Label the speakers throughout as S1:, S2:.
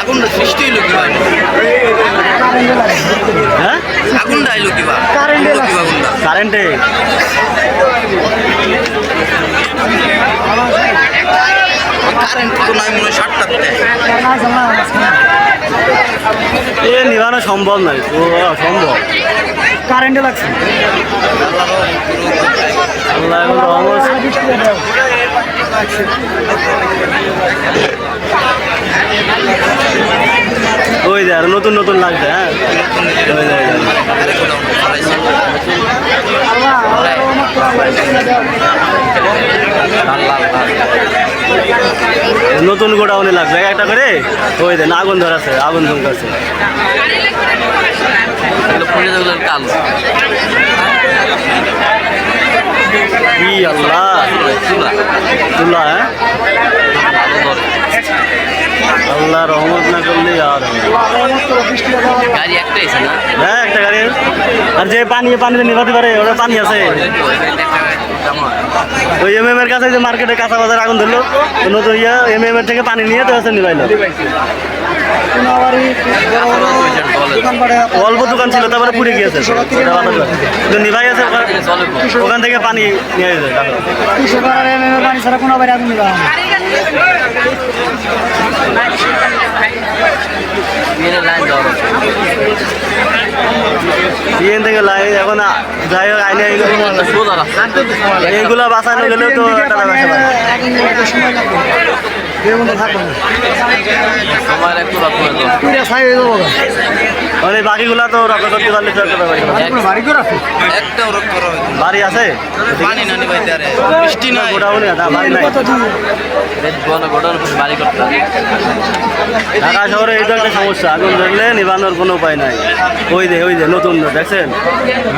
S1: আগুনটা সৃষ্টি হইল কিবা?
S2: হ্যাঁ?
S1: আগুনটা আইলো কিবা?
S3: কারেন্টে
S1: আগুনটা?
S2: কারেন্টে?
S1: কারেন্ট তো নাই মনে হয় সাতটাতে
S2: এ নিবানো সম্ভব নয় ও সম্ভব।
S3: কারেন্টে লাগছে।
S2: আল্লাহ ওই যে আর নতুন নতুন লাগছে হ্যাঁ? নতুন গোডাউনে লাগবে একটা করে? ওই দেন আগুন ধরাছে আগুন ধরছে
S1: এগুলো কালো
S2: আল্লাহ তুলা হ্যাঁ আল্লাহ রহমত না করলে আর
S1: গাড়ি একটা না?
S2: হ্যাঁ একটা গাড়ি। আর যে পানি পানিতে নিভাতে পারে ওটা পানি আছে ওই এম এম এর কাছে যে মার্কেটে কাঁচা বাজার আগুন ধরলো নতুন ইয়ে এম এম এর থেকে পানি নিয়ে তো আছে নিভাইলো অল্প দোকান ছিল তারপরে পুড়ে গিয়েছে। নিভাই আছে ওখান- থেকে পানি নিয়ে গেছে
S3: পানি ছাড়া কোনো আবার আগুন নিবা
S1: লাইন
S2: থেকে লাই এখন যাই হোক এইগুলো বাঁচানো গেলেও তো টাকা
S1: একটু
S3: হয়ে
S2: মানে বাকিগুলা তো রক্ষা করতে পারলে।
S3: বাড়ি করে রাখো
S1: একটাও রোগ করা
S2: বাড়ি আছে?
S1: পানি না নিবাইতে আরে। বৃষ্টি নাই।
S2: গোডাউনে না বাড়ি নাই।
S1: গোডাউন বাড়ি করতে
S2: ঢাকা শহরে এই একটা সমস্যা। আগুন ধরলে নিবানোর কোনো উপায় নাই। ওই যে ওই যে নতুন দেখছেন?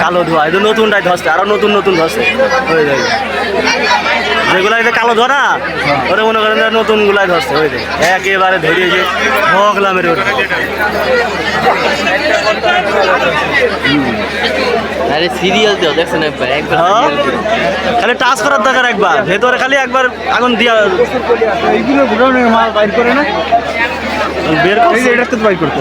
S2: কালো ধোয়া। এই নতুনটাই ধরছে আরও নতুন নতুন ধরছে ওই যে। যে কালো ধরা? ওটা মনে করেন যে নতুন গুলাই ধরছে ওই যে। একেবারে ধরিয়েছে ভগলামের ওটা
S1: আরে সিরিয়াল দেও দেখছেন একবার একবার
S2: হ্যাঁ। খালি টাচ করার দরকার একবার ভেতরে খালি একবার আগুন দিয়া
S3: এইগুলো গুডাউনের মাল বাইর করে না?
S2: বের করছে?
S3: এটা তো বাইর করতে